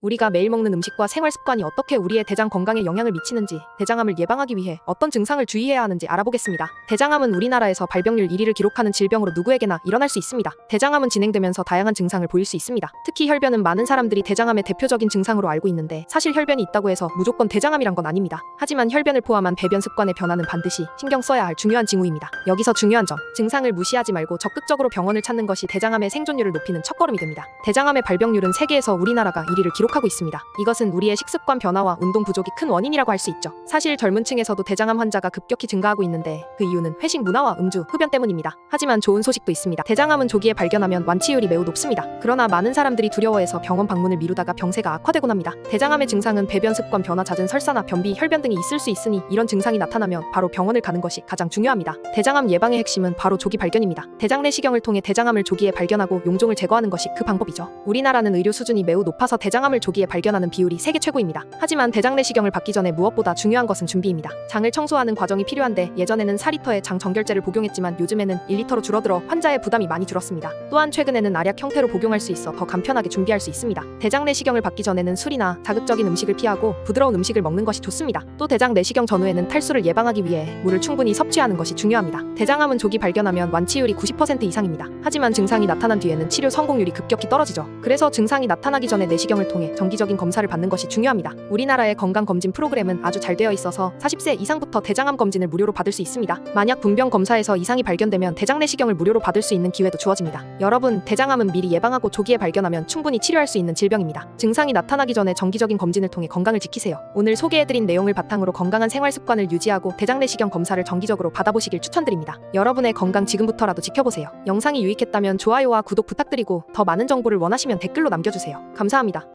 우리가 매일 먹는 음식과 생활 습관이 어떻게 우리의 대장 건강에 영향을 미치는지, 대장암을 예방하기 위해 어떤 증상을 주의해야 하는지 알아보겠습니다. 대장암은 우리나라에서 발병률 1위를 기록하는 질병으로 누구에게나 일어날 수 있습니다. 대장암은 진행되면서 다양한 증상을 보일 수 있습니다. 특히 혈변은 많은 사람들이 대장암의 대표적인 증상으로 알고 있는데 사실 혈변이 있다고 해서 무조건 대장암이란 건 아닙니다. 하지만 혈변을 포함한 배변 습관의 변화는 반드시 신경 써야 할 중요한 징후입니다. 여기서 중요한 점, 증상을 무시하지 말고 적극적으로 병원을 찾는 것이 대장암의 생존율을 높이는 첫걸음이 됩니다. 대장암의 발병률은 세계에서 우리나라가 1위를 기록 하고 있습니다. 이것은 우리의 식습관 변화와 운동 부족이 큰 원인이라고 할 수 있죠. 사실 젊은 층에서도 대장암 환자가 급격히 증가하고 있는데 그 이유는 회식 문화와 음주, 흡연 때문입니다. 하지만 좋은 소식도 있습니다. 대장암은 조기에 발견하면 완치율이 매우 높습니다. 그러나 많은 사람들이 두려워해서 병원 방문을 미루다가 병세가 악화되곤 합니다. 대장암의 증상은 배변 습관 변화, 잦은 설사나 변비, 혈변 등이 있을 수 있으니 이런 증상이 나타나면 바로 병원을 가는 것이 가장 중요합니다. 대장암 예방의 핵심은 바로 조기 발견입니다. 대장 내시경을 통해 대장암을 조기에 발견하고 용종을 제거하는 것이 그 방법이죠. 우리나라는 의료 수준이 매우 높아서 대장암을 조기에 발견하는 비율이 세계 최고입니다. 하지만 대장 내시경을 받기 전에 무엇보다 중요한 것은 준비입니다. 장을 청소하는 과정이 필요한데 예전에는 4리터의 장 정결제를 복용했지만 요즘에는 1리터로 줄어들어 환자의 부담이 많이 줄었습니다. 또한 최근에는 알약 형태로 복용할 수 있어 더 간편하게 준비할 수 있습니다. 대장 내시경을 받기 전에는 술이나 자극적인 음식을 피하고 부드러운 음식을 먹는 것이 좋습니다. 또 대장 내시경 전후에는 탈수를 예방하기 위해 물을 충분히 섭취하는 것이 중요합니다. 대장암은 조기 발견하면 완치율이 90% 이상입니다. 하지만 증상이 나타난 뒤에는 치료 성공률이 급격히 떨어지죠. 그래서 증상이 나타나기 전에 내시경을 통해 정기적인 검사를 받는 것이 중요합니다. 우리나라의 건강검진 프로그램은 아주 잘 되어 있어서 40세 이상부터 대장암 검진을 무료로 받을 수 있습니다. 만약 분병 검사에서 이상이 발견되면 대장 내시경을 무료로 받을 수 있는 기회도 주어집니다. 여러분, 대장암은 미리 예방하고 조기에 발견하면 충분히 치료할 수 있는 질병입니다. 증상이 나타나기 전에 정기적인 검진을 통해 건강을 지키세요. 오늘 소개해드린 내용을 바탕으로 건강한 생활 습관을 유지하고 대장 내시경 검사를 정기적으로 받아보시길 추천드립니다. 여러분의 건강 지금부터라도 지켜보세요. 영상이 유익했다면 좋아요와 구독 부탁드리고 더 많은 정보를 원하시면 댓글로 남겨주세요. 감사합니다.